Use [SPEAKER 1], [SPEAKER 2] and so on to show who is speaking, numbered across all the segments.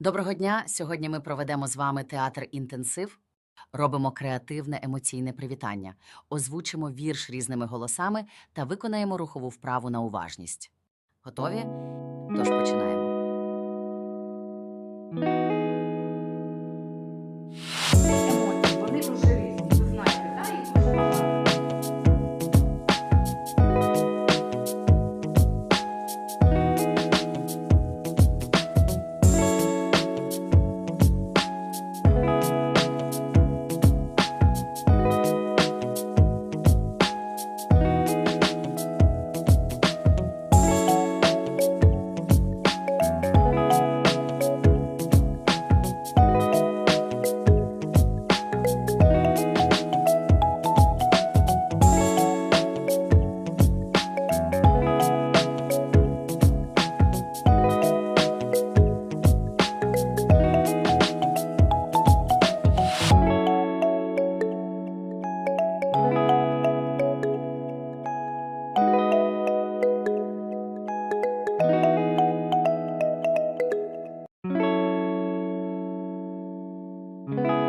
[SPEAKER 1] Доброго дня! Сьогодні ми проведемо з вами театр інтенсив. Робимо креативне емоційне привітання, озвучимо вірш різними голосами та виконаємо рухову вправу на уважність. Готові? Тож починаємо.
[SPEAKER 2] thank you.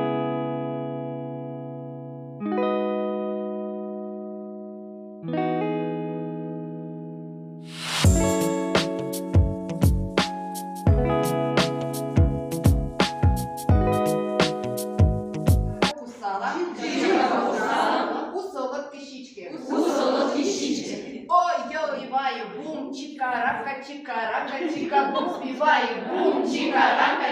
[SPEAKER 2] Рака, чіка, рака чика бум, співаю, бум, чика рака,